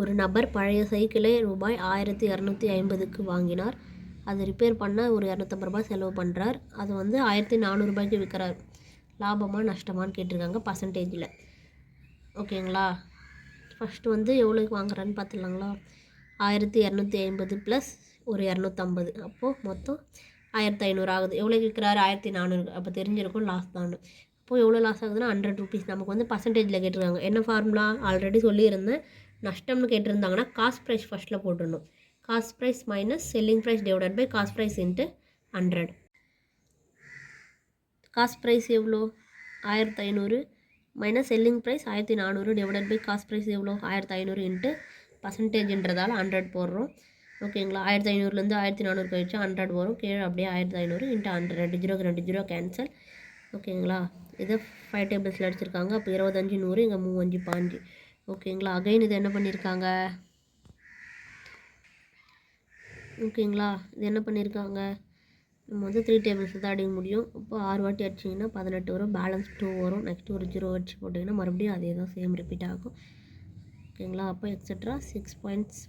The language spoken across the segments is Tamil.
ஒரு நபர் பழைய சைக்கிளை ரூபாய் ஆயிரத்தி இரநூத்தி ஐம்பதுக்கு வாங்கினார். அதை ரிப்பேர் பண்ண ஒரு இரநூத்தம்பது ரூபாய் செலவு பண்ணுறார் அது வந்து ஆயிரத்தி நானூறுபாய்க்கு விற்கிறார். லாபமாக நஷ்டமான்னு கேட்டிருக்காங்க பர்சன்டேஜில் ஓகேங்களா? ஃபஸ்ட்டு வந்து எவ்வளோக்கு வாங்குறான்னு பார்த்துலாங்களா ஆயிரத்தி இரநூத்தி ஐம்பது ப்ளஸ் ஒரு இரநூத்தம்பது. அப்போது மொத்தம் ஆயிரத்தி ஐநூறு ஆகுது. எவ்வளோக்கு விற்கிறாரு? ஆயிரத்தி நானூறு. அப்போ தெரிஞ்சிருக்கும் லாஸ் தான். அப்போது எவ்வளோ லாஸ் ஆகுதுன்னா ஹண்ட்ரட் ருபீஸ் நமக்கு வந்து பர்சன்டேஜில் கேட்டிருக்காங்க. என்ன ஃபார்முலா ஆல்ரெடி சொல்லியிருந்தேன். நஷ்டம்னு கேட்டிருந்தாங்கன்னா காஸ்ட் ப்ரைஸ் ஃபஸ்ட்டில் போட்டுடணும் cost price minus selling price divided by cost price into hundred cost price எவ்வளோ? ஆயிரத்தி ஐநூறு. மைனஸ் செல்லிங் ப்ரைஸ் ஆயிரத்தி நானூறு டிவைடட் பை காஸ்ட் ப்ரைஸ் எவ்வளோ? ஆயிரத்தி ஐநூறு இன்ட்டு பர்சன்டேஜ்ன்றதால ஹண்ட்ரட் போடுறோம். ஓகேங்களா ஆயிரத்தி ஐநூறுலேருந்து ஆயிரத்தி நானூறு கழிச்சு ஹண்ட்ரட் வரும். கீழே அப்படியே ஆயிரத்தி ஐநூறு இன்ட்டு ஹண்ட்ரட் ரெண்டு ஜீரோக்கு ரெண்டு ஜீரோ கேன்சல் ஓகேங்களா இதை ஃபைவ் டேபிள்ஸில் அடிச்சிருக்காங்க. அப்போ இருபத்தஞ்சி நூறு இங்கே மூவஞ்சு பாஞ்சு. ஓகேங்களா? அகைன் இது என்ன பண்ணியிருக்காங்க ஓகேங்களா? இது என்ன பண்ணியிருக்காங்க நம்ம வந்து த்ரீ டேபிள்ஸ் தான் அடிக்க முடியும். இப்போ ஆறு வாட்டி அடிச்சிங்கன்னா பதினெட்டு வரும். பேலன்ஸ் டூ வரும். நெக்ஸ்ட் ஒரு ஜீரோ அடிச்சு போட்டிங்கன்னா மறுபடியும் அதே தான் சேம் ரிப்பீட் ஆகும். ஓகேங்களா? அப்போ extra six points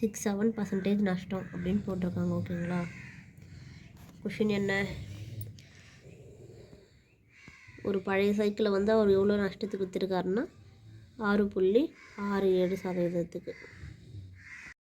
six seven percentage நஷ்டம் அப்படின்னு போட்டிருக்காங்க. ஓகேங்களா? கொஷின் என்ன? ஒரு பழைய சைக்கிளை வந்து அவர் எவ்வளோ நஷ்டத்துக்கு விற்றுருக்காருன்னா ஆறு புள்ளி ஆறு ஏழு சதவீதத்துக்கு.